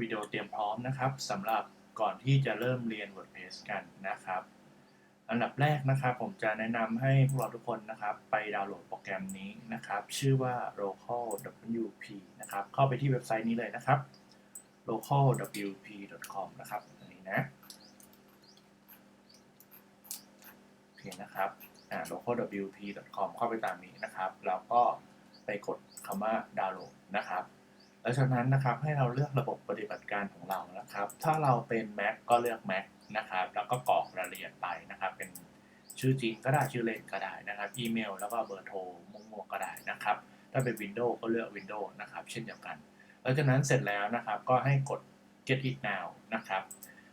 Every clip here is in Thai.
วิดีโอเตรียมพร้อมนะครับสำหรับก่อนที่จะเริ่มเรียน WordPress กันนะครับ อันดับแรกนะครับ ผมจะแนะนำให้พวกเราทุกคนนะครับ ไปดาวน์โหลดโปรแกรมนี้นะครับ ชื่อว่า localwp นะครับ เข้าไปที่เว็บไซต์นี้เลยนะครับ localwp.com นะครับอันนี้นะโอเคนะครับอ่า localwp.com เข้าไปตามนี้นะครับ แล้วก็ไปกดคำว่าดาวน์โหลดนะครับ แล้วจากนั้นนะครับให้เราเลือกระบบปฏิบัติการของเรานะครับ ถ้าเราเป็น Mac ก็เลือก Mac นะครับ แล้วก็กรอกรายละเอียดไปนะครับ เป็นชื่อจริงก็ได้ชื่อเล่นก็ได้นะครับ อีเมล แล้วก็เบอร์โทรมั่วๆก็ได้นะครับ ถ้าเป็น Windows ก็เลือก Windows นะครับ เช่นเดียวกัน หลังจากนั้นเสร็จแล้วนะครับก็ให้กด get it now นะครับ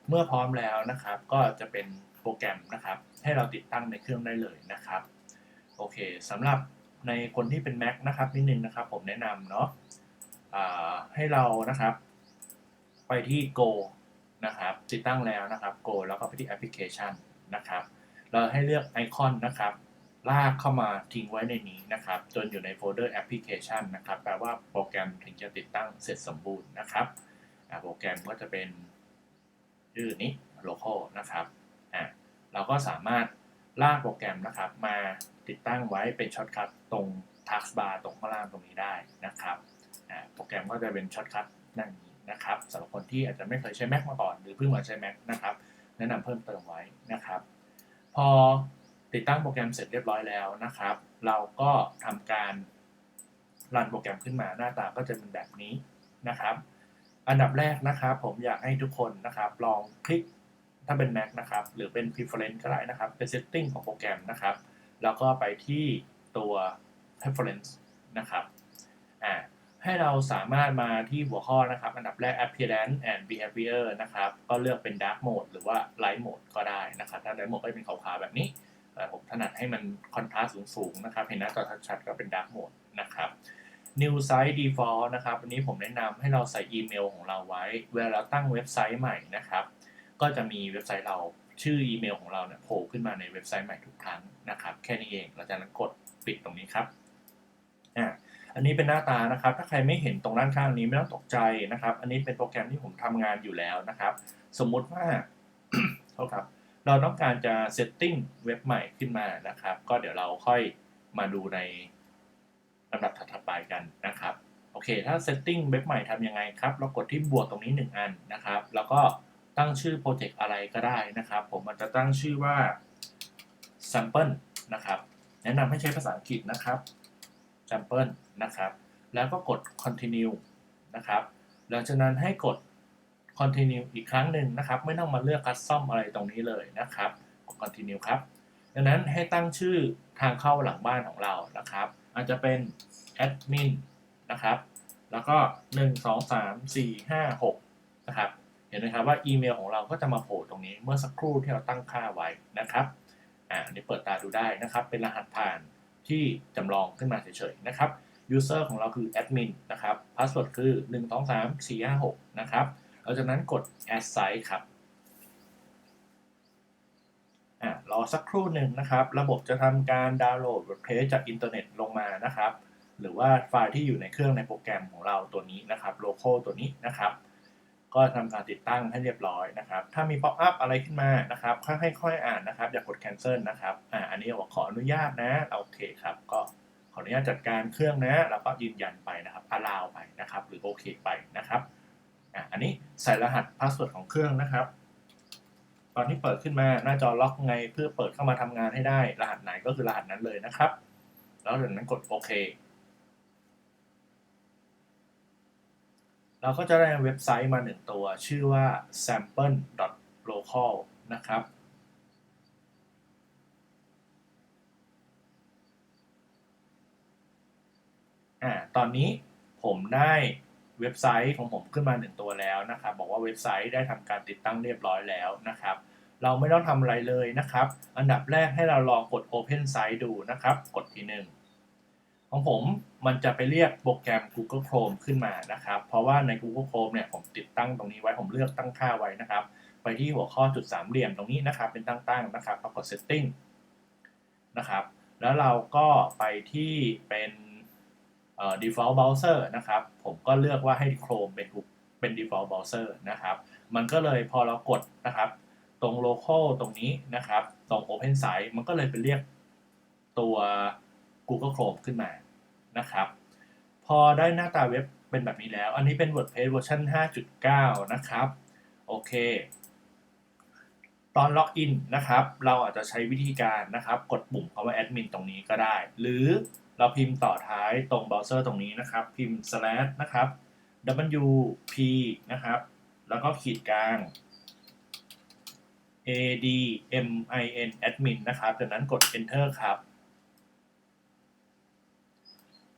เมื่อพร้อมแล้วนะครับก็จะเป็นโปรแกรมนะครับ ให้เราติดตั้งในเครื่องได้เลยนะครับ โอเคสำหรับในคนที่เป็น Mac นะครับนิดนึงนะครับ ผมแนะนำเนาะ ให้เรานะครับ ไปที่ Go นะครับ ติดตั้งแล้วนะครับ Go แล้วก็ไปที่แอปพลิเคชันนะครับ เราให้เลือกไอคอนนะครับ ลากเข้ามาทิ้งไว้ในนี้นะครับ จนอยู่ในโฟลเดอร์แอปพลิเคชันนะครับ แปลว่าโปรแกรมถึงจะติดตั้งเสร็จสมบูรณ์นะครับโปรแกรมก็จะเป็นชื่อนี้ local นะครับอ่าเราก็สามารถลากโปรแกรมนะครับ มาติดตั้งไว้เป็นช็อตคัทตรง taskbar ตรงข้างล่างตรงนี้ได้นะครับ โปรแกรมก็จะเป็นช็อตคัทนั่นนี้นะครับสำหรับคนที่อาจจะไม่เคยใช้ Mac มาก่อน หรือเพิ่งมาใช้ Mac นะครับ แนะนำเพิ่มเติมไว้นะครับ พอติดตั้งโปรแกรมเสร็จเรียบร้อยแล้วนะครับ เราก็ทำการรันโปรแกรมขึ้นมาหน้าตาก็จะเป็นแบบนี้นะครับ อันดับแรกนะครับ ผมอยากให้ทุกคนนะครับ ลองคลิกถ้าเป็น Mac นะครับ หรือเป็น preference ก็ได้นะครับ เป็น setting ของโปรแกรมนะครับ แล้วก็ไปที่ตัว preference นะครับ อ่า ให้เราสามารถมาที่หัวข้อนะครับ อันดับแรก appearance and behavior นะครับ ก็เลือกเป็น dark mode หรือว่า light mode ก็ได้นะครับ ถ้า light mode ก็จะเป็นขาวๆแบบนี้ผมถนัดให้มัน contrast สูงๆนะครับ เห็นหน้าจอชัดๆก็เป็น dark mode นะครับ new site default นะครับอันนี้ผมแนะนำให้เราใส่อีเมลของเราไว้ เวลาเราตั้งเว็บไซต์ใหม่นะครับ ก็จะมีเว็บไซต์เราชื่ออีเมลของเราเนี่ยโผล่ขึ้นมาในเว็บไซต์ใหม่ทุกครั้งนะครับ แค่นี้เองหลังจากนั้นกดปิดตรงนี้ครับ อันนี้เป็นหน้าตานะครับ ถ้าใครไม่เห็นตรงด้านข้างนี้ไม่ต้องตกใจนะครับ อันนี้เป็นโปรแกรมที่ผมทำงานอยู่แล้วนะครับ สมมุติว่าโทษครับเราต้องการจะเซตติ้งเว็บใหม่ขึ้นมานะครับ ก็เดี๋ยวเราค่อยมาดูในลำดับถัดไปกันนะครับ โอเค ถ้าเซตติ้งเว็บใหม่ทำยังไงครับ เรากดที่บวกตรงนี้ 1 อันนะครับ แล้วก็ตั้งชื่อโปรเจกต์อะไรก็ได้นะครับ ผมมันจะตั้งชื่อว่า sample นะครับ แนะนำให้ใช้ภาษาอังกฤษนะครับ sample นะครับ แล้วก็กด continue นะครับ หลังจากนั้นให้กด continue อีกครั้งหนึ่งนะครับ ไม่ต้องมาเลือก custom อะไรตรงนี้เลยนะครับ กด continue ครับดังนั้นให้ตั้งชื่อทางเข้าหลังบ้านของเรานะครับ อาจจะเป็น admin นะครับ แล้วก็ 1 2 3 4 5 6 นะครับ เห็นไหมครับว่าอีเมลของเราก็จะมาโผล่ตรงนี้เมื่อสักครู่ที่เราตั้งค่าไว้นะครับ อ่าอันนี้เปิดตาดูได้นะครับ เป็นรหัสผ่าน ที่จำลองขึ้นมาเฉยๆนะครับ user ของเราคือ admin นะครับ password คือ 1 2 3 4 5 6 นะครับหลังจากนั้นกด add site ครับอ่ารอสักครู่หนึ่งนะครับ ระบบจะทำการดาวน์โหลด WordPress จากอินเทอร์เน็ตลงมานะครับ หรือว่าไฟล์ที่อยู่ในเครื่องในโปรแกรมของเราตัวนี้นะครับ local ตัวนี้นะครับ ก็ทำการติดตั้งให้เรียบร้อยนะครับ ถ้ามี pop up อะไรขึ้นมานะครับค่อยๆอ่านนะครับ อย่ากด cancel นะครับ อ่า อันนี้บอกขออนุญาตนะโอเคครับ ก็ขออนุญาตจัดการเครื่องนะ แล้วก็ยืนยันไปนะครับ allow ไปนะครับ หรือโอเคไปนะครับ อ่า อันนี้ใส่รหัส password ของเครื่องนะครับ ตอนที่เปิดขึ้นมาหน้าจอล็อกไงเพื่อเปิดเข้ามาทำงานให้ได้ รหัสไหนก็คือรหัสนั้นเลยนะครับ แล้วจากนั้นกดโอเค เราก็จะได้เว็บไซต์มาหนึ่งตัว ชื่อว่า sample.local นะครับ อ่า ตอนนี้ผมได้เว็บไซต์ของผมขึ้นมาหนึ่งตัวแล้วนะครับ บอกว่าเว็บไซต์ได้ทำการติดตั้งเรียบร้อยแล้วนะครับ เราไม่ต้องทำอะไรเลยนะครับ อันดับแรกให้เราลองกด Open Site ดูนะครับ กดทีหนึ่ง ของผมมันจะไปเรียกโปรแกรม Google Chrome ขึ้นมานะครับ เพราะว่าใน Google Chrome เนี่ยผมติดตั้งตรงนี้ไว้ผมเลือกตั้งค่าไว้นะครับ ไปที่หัวข้อจุดสามเหลี่ยมตรงนี้นะครับ เป็นตั้งๆนะครับแล้วกด Setting นะครับ แล้วเราก็ไปที่เป็นเอ่อ default browser นะครับ ผมก็เลือกว่าให้ Chrome เป็นเป็น default เบราว์เซอร์นะครับ มันก็เลยพอเรากดนะครับตรง local ตรงนี้นะครับ ตรง open site มันก็เลยไปเรียกตัว Google Chrome ขึ้นมานะครับ พอได้หน้าตาเว็บเป็นแบบนี้แล้ว อันนี้เป็น WordPress เวอร์ชัน5.9 นะครับ โอเค ตอนล็อกอินนะครับ เราอาจจะใช้วิธีการนะครับ กดปุ่มคำว่าแอดมินตรงนี้ก็ได้ หรือเราพิมพ์ต่อท้ายตรงเบราว์เซอร์ตรงนี้นะครับ พิมพ์ slash นะครับ wp นะครับ แล้วก็ขีดกลาง admin admin นะครับ จากนั้นกด enter ครับ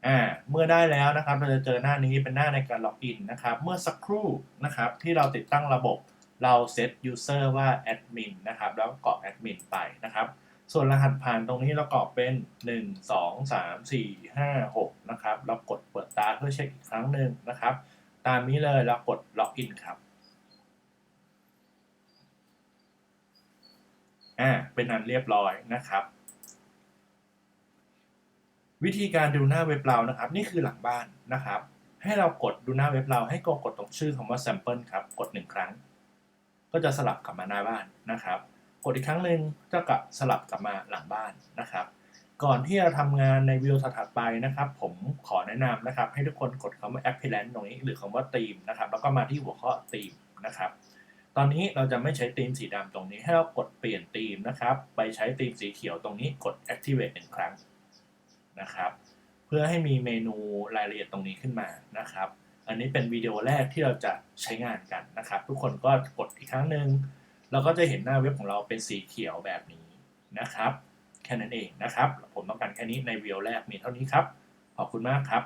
อ่าเมื่อได้แล้วนะครับเราจะเจอหน้านี้เป็นหน้าในการล็อกอินนะครับ เมื่อสักครู่นะครับที่เราติดตั้งระบบเราเซต user ว่า admin นะครับแล้วกรอก admin ไปนะครับ ส่วนรหัสผ่านตรงนี้เรากรอกเป็น 1 2 3 4 5 6นะครับเรากดเปิดตาเพื่อเช็คอีกครั้งหนึ่งนะครับ ตามนี้เลยเรากดล็อกอินครับอ่าเป็นอันเรียบร้อยนะครับ วิธีการดูหน้าเว็บเรานะครับ นี่คือหลังบ้านนะครับ ให้เรากดดูหน้าเว็บเราให้กดกดตรงชื่อคำว่า sample ครับ กดหนึ่งครั้ง ก็จะสลับกลับมาหน้าบ้านนะครับ กดอีกครั้งหนึ่งก็กลับสลับกลับมาหลังบ้านนะครับ ก่อนที่จะทำงานในวิดีโอถัดไปนะครับ ผมขอแนะนำนะครับ ให้ทุกคนกดคำว่า appearance ตรงนี้ หรือคำว่า theme นะครับ แล้วก็มาที่หัวข้อ theme นะครับตอนนี้เราจะไม่ใช้ธีมสีดำตรงนี้ให้เรากดเปลี่ยนธีมนะครับ ไปใช้ธีมสีเขียวตรงนี้กด activate หนึ่งครั้ง นะครับ เพื่อให้มีเมนูรายละเอียดตรงนี้ขึ้นมานะครับ อันนี้เป็นวิดีโอแรกที่เราจะใช้งานกันนะครับ ทุกคนก็กดอีกครั้งหนึ่งเราก็จะเห็นหน้าเว็บของเราเป็นสีเขียวแบบนี้นะครับ แค่นั้นเองนะครับ ผมต้องการแค่นี้ในวิดีโอแรกมีเท่านี้ครับ ขอบคุณมากครับ